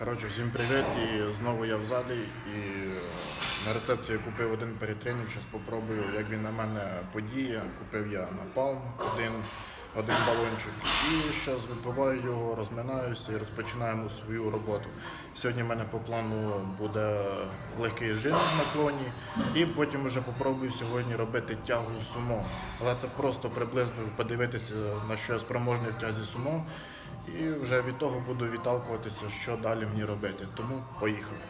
Коротше, всім привіт. І знову я в залі. І е, на рецепції купив один перетренінг. Зараз спробую, як він на мене подіє. Купив я напалм один, один балончик. І зараз випиваю його, розминаюся і розпочинаємо свою роботу. Сьогодні в мене по плану буде легкий жим в наклоні. І потім вже попробую сьогодні робити тягу сумо. Але це просто приблизно подивитися, на що я спроможний в тязі сумо. І вже від того буду відталкуватися, що далі мені робити. Тому поїхали.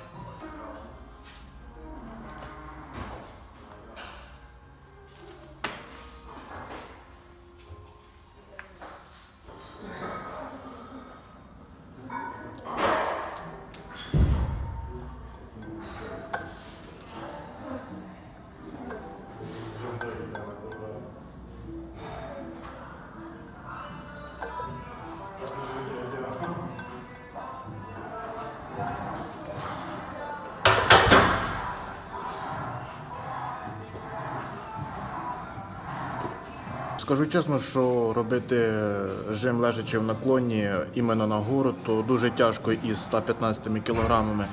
Скажу чесно, що робити жим лежачи в наклоні іменно на гору, то дуже тяжко із 115 кілограмами.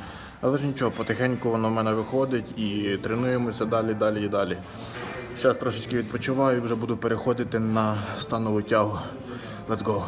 Але ж нічого, потихеньку воно в мене виходить і тренуємося далі, далі і далі. Зараз трошечки відпочиваю і вже буду переходити на станову тягу. Let's go!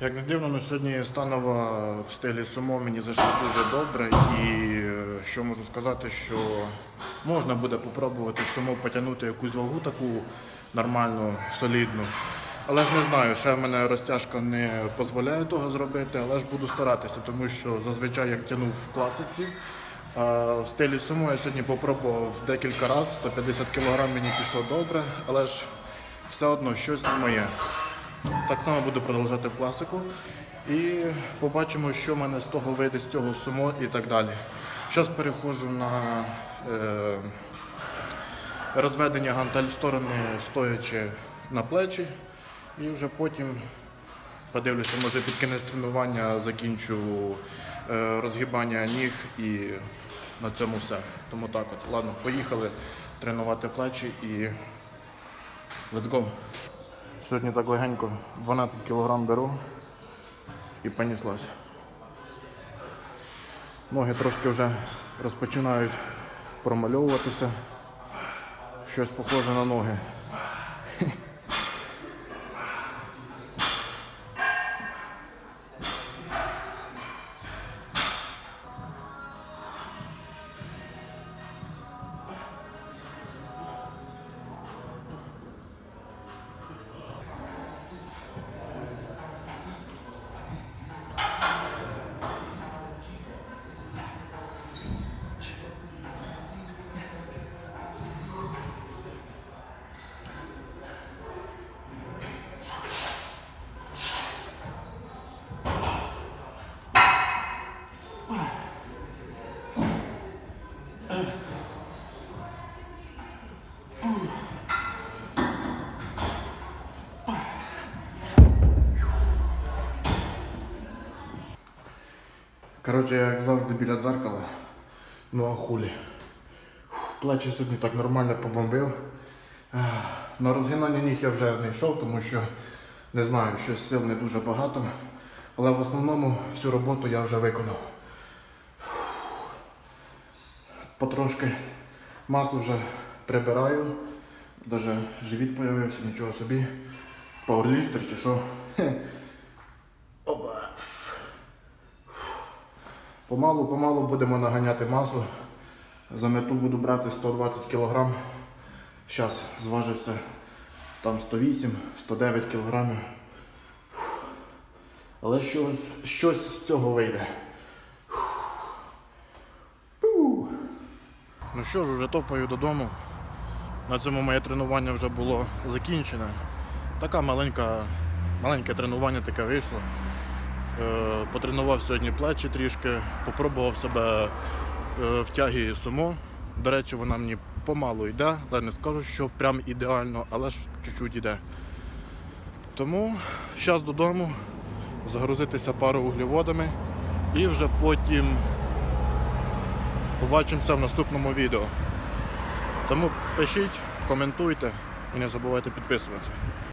Як не дивно, ну, сьогодні станова в стилі сумо мені зайшла дуже добре. І е, що можу сказати, що можна буде попробувати в сумо потягнути якусь вагу таку нормальну, солідну. Але ж не знаю, ще в мене розтяжка не дозволяє того зробити, але ж буду старатися, тому що зазвичай як тягнув в класиці. В стилі сумо я сьогодні попробував декілька разів, 150 кг мені пішло добре, але ж все одно щось не моє. Так само буду продовжувати в класику. І побачимо, що в мене з того вийде, з цього сумо і так далі. Зараз переходжу на е, розведення гантель в сторони, стоячи на плечі. І вже потім подивлюся, може під кінець тренування закінчу е, розгибання ніг і на цьому все. Тому так от. Ладно, поїхали тренувати плечі і let's go. Сьогодні так легенько 12 кг беру і понеслась. Ноги трошки вже розпочинають промальовуватися. Щось похоже на ноги. Коротше, як завжди біля дзеркала. Ну а хулі. Плечі сьогодні так нормально побомбив. На розгинання ніг я вже не йшов, тому що не знаю, щось сил не дуже багато. Але в основному всю роботу я вже виконав. Потрошки масу вже прибираю. Даже живіт появився, нічого собі. Пауерліфтер чи що. Помалу, помалу будемо наганяти масу. За мету буду брати 120 кг. Зараз зважився там 108, 109 кг. Але щось, щось з цього вийде. Ну що ж, уже топаю додому. На цьому моє тренування вже було закінчене. Така маленька, маленьке тренування таке вийшло. Е, потренував сьогодні плечі трішки, попробував себе е, в тягі сумо. До речі, вона мені помалу йде, але не скажу, що прям ідеально, але ж чуть-чуть йде. Тому зараз додому загрузитися пару углеводами і вже потім побачимося в наступному відео. Тому пишіть, коментуйте і не забувайте підписуватися.